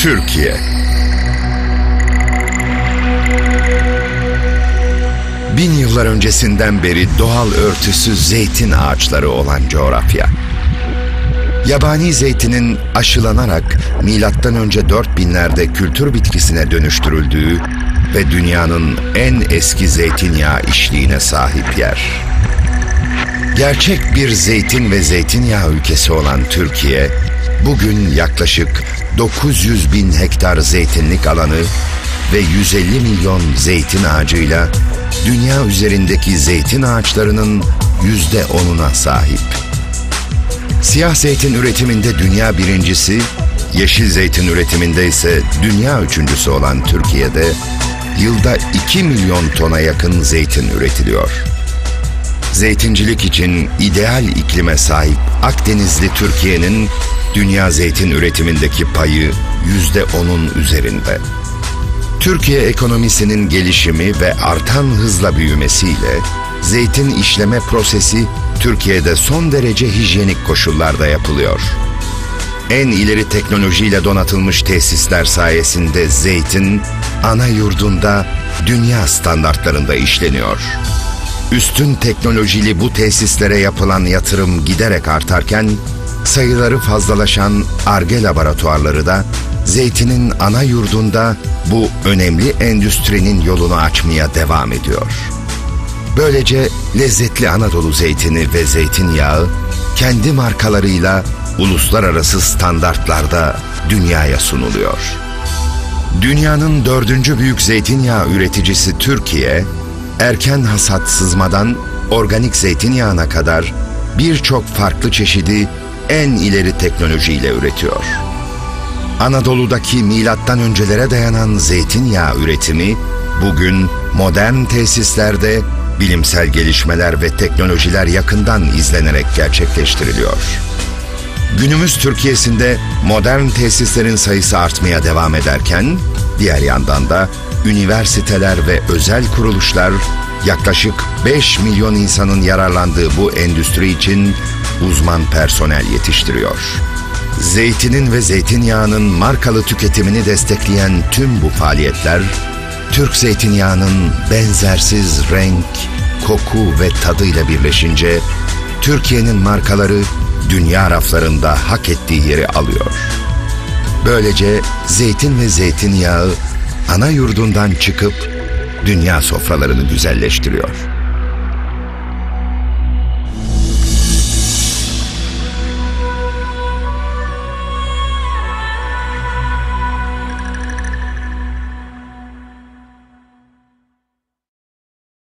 Türkiye Bin yıllar öncesinden beri doğal örtüsü zeytin ağaçları olan coğrafya. Yabani zeytinin aşılanarak milattan önce 4000'lerde kültür bitkisine dönüştürüldüğü ve dünyanın en eski zeytinyağı işliğine sahip yer. Gerçek bir zeytin ve zeytinyağı ülkesi olan Türkiye, bugün yaklaşık 900 bin hektar zeytinlik alanı ve 150 milyon zeytin ağacıyla dünya üzerindeki zeytin ağaçlarının yüzde onuna sahip. Siyah zeytin üretiminde dünya birincisi, yeşil zeytin üretiminde ise dünya üçüncüsü olan Türkiye'de yılda 2 milyon tona yakın zeytin üretiliyor. Zeytincilik için ideal iklime sahip Akdenizli Türkiye'nin dünya zeytin üretimindeki payı yüzde onun üzerinde. Türkiye ekonomisinin gelişimi ve artan hızla büyümesiyle zeytin işleme prosesi Türkiye'de son derece hijyenik koşullarda yapılıyor. En ileri teknolojiyle donatılmış tesisler sayesinde zeytin ana yurdunda dünya standartlarında işleniyor. Üstün teknolojili bu tesislere yapılan yatırım giderek artarken sayıları fazlalaşan ARGE laboratuvarları da zeytinin ana yurdunda bu önemli endüstrinin yolunu açmaya devam ediyor. Böylece lezzetli Anadolu zeytini ve zeytinyağı kendi markalarıyla uluslararası standartlarda dünyaya sunuluyor. Dünyanın dördüncü büyük zeytinyağı üreticisi Türkiye, erken hasat sızmadan organik zeytinyağına kadar birçok farklı çeşidi en ileri teknolojiyle üretiyor. Anadolu'daki milattan öncelere dayanan zeytinyağı üretimi bugün modern tesislerde bilimsel gelişmeler ve teknolojiler yakından izlenerek gerçekleştiriliyor. Günümüz Türkiye'sinde modern tesislerin sayısı artmaya devam ederken, diğer yandan da üniversiteler ve özel kuruluşlar yaklaşık 5 milyon insanın yararlandığı bu endüstri için uzman personel yetiştiriyor. Zeytinin ve zeytinyağının markalı tüketimini destekleyen tüm bu faaliyetler, Türk zeytinyağının benzersiz renk, koku ve tadıyla birleşince Türkiye'nin markaları dünya raflarında hak ettiği yeri alıyor. Böylece zeytin ve zeytinyağı ana yurdundan çıkıp dünya sofralarını güzelleştiriyor.